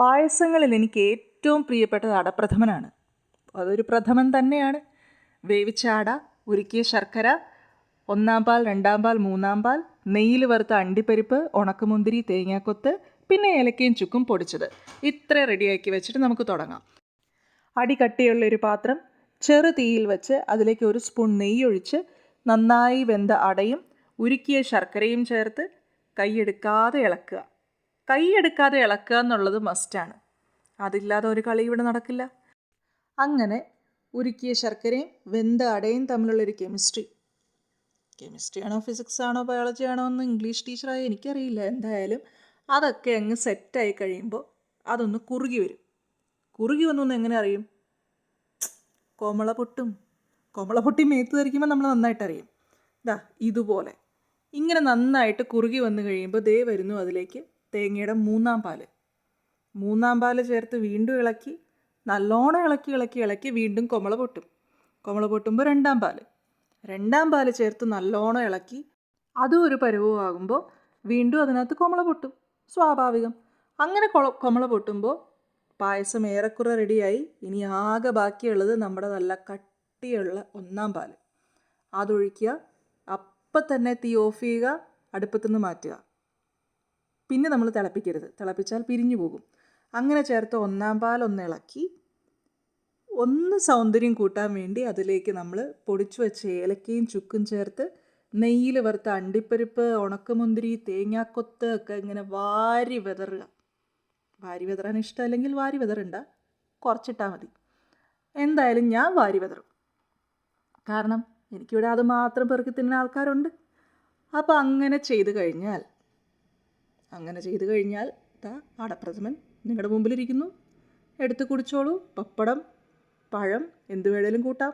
പായസങ്ങളിൽ എനിക്ക് ഏറ്റവും പ്രിയപ്പെട്ടത് അടപ്രഥമനാണ്. അതൊരു പ്രഥമൻ തന്നെയാണ്. വേവിച്ച അട ഉരുക്കിയ ശർക്കര ഒന്നാം പാൽ രണ്ടാം പാൽ മൂന്നാം പാൽ നെയ്യിൽ വറുത്ത അണ്ടിപ്പരിപ്പ് ഉണക്കമുന്തിരി തേങ്ങാക്കൊത്ത് പിന്നെ ഏലക്കയും ചുക്കും പൊടിച്ചത്. ഇത്ര റെഡിയാക്കി വെച്ചിട്ട് നമുക്ക് തുടങ്ങാം. അടി കട്ടിയുള്ള ഒരു പാത്രം ചെറു തീയിൽ വെച്ച് അതിലേക്ക് ഒരു സ്പൂൺ നെയ്യ് ഒഴിച്ച് നന്നായി വെന്ത അടയും ഉരുക്കിയ ശർക്കരയും ചേർത്ത് കൈയെടുക്കാതെ ഇളക്കുക. കൈയെടുക്കാതെ ഇളക്കുക എന്നുള്ളത് മസ്റ്റാണ് അതില്ലാതെ ഒരു കളി ഇവിടെ നടക്കില്ല. അങ്ങനെ ഉരുക്കിയ ശർക്കരയും വെന്ത അടയും തമ്മിലുള്ളൊരു കെമിസ്ട്രി കെമിസ്ട്രി ആണോ ഫിസിക്സ് ആണോ ബയോളജി ആണോ എന്ന് ഇംഗ്ലീഷ് ടീച്ചറായി എനിക്കറിയില്ല. എന്തായാലും അതൊക്കെ അങ്ങ് സെറ്റായി കഴിയുമ്പോൾ അതൊന്ന് കുറുകി വരും. കുറുകി വന്നു എങ്ങനെ അറിയും? കോമള പൊട്ടും. കോമള പൊട്ടി മേത്ത് ധരിക്കുമ്പോൾ നമ്മൾ നന്നായിട്ട് അറിയും. ഇതാ ഇതുപോലെ. ഇങ്ങനെ നന്നായിട്ട് കുറുകി വന്നു കഴിയുമ്പോൾ ദേ വരുന്നു അതിലേക്ക് തേങ്ങയുടെ മൂന്നാം പാൽ. മൂന്നാം പാൽ ചേർത്ത് വീണ്ടും ഇളക്കി നല്ലോണം ഇളക്കി ഇളക്കി ഇളക്കി വീണ്ടും കൊമള പൊട്ടും. കൊമള പൊട്ടുമ്പോൾ രണ്ടാം പാൽ. രണ്ടാം പാൽ ചേർത്ത് നല്ലോണം ഇളക്കി അതും ഒരു പരുവമാകുമ്പോൾ വീണ്ടും അതിനകത്ത് കൊമള പൊട്ടും. സ്വാഭാവികം. അങ്ങനെ കൊള കൊമള പൊട്ടുമ്പോൾ പായസം ഏറെക്കുറെ റെഡിയായി. ഇനി ആകെ ബാക്കിയുള്ളത് നമ്മുടെ നല്ല കട്ടിയുള്ള ഒന്നാം പാൽ. അതൊഴിക്കുക. അപ്പം തന്നെ തീ ഓഫ് ചെയ്യുക. അടുപ്പത്തുനിന്ന് മാറ്റുക. പിന്നെ നമ്മൾ തിളപ്പിക്കരുത്. തിളപ്പിച്ചാൽ പിരിഞ്ഞു പോകും. അങ്ങനെ ചേർത്ത് ഒന്നാം പാൽ ഒന്ന് ഇളക്കി ഒന്ന് സൗന്ദര്യം കൂട്ടാൻ വേണ്ടി അതിലേക്ക് നമ്മൾ പൊടിച്ചു വെച്ച ഏലക്കയും ചുക്കും ചേർത്ത് നെയ്യിൽ വറുത്ത അണ്ടിപ്പരിപ്പ് ഉണക്കമുന്തിരി തേങ്ങാക്കൊത്ത് ഒക്കെ ഇങ്ങനെ വാരി വിതറുക. വാരി വിതറാൻ ഇഷ്ടമല്ലെങ്കിൽ വാരി വിതറണ്ട. കുറച്ചിട്ടാൽ മതി. എന്തായാലും ഞാൻ വാരി വിതറും. കാരണം എനിക്കിവിടെ അത് മാത്രം പെറുക്കി തിന്നുന്ന ആൾക്കാരുണ്ട്. അപ്പോൾ അങ്ങനെ ചെയ്തു കഴിഞ്ഞാൽ അങ്ങനെ ചെയ്തു കഴിഞ്ഞാൽ ദാ അടപ്രഥമൻ നിങ്ങളുടെ മുമ്പിലിരിക്കുന്നു. എടുത്ത് കുടിച്ചോളൂ. പപ്പടം പഴം എന്ത് വേണേലും കൂട്ടാം.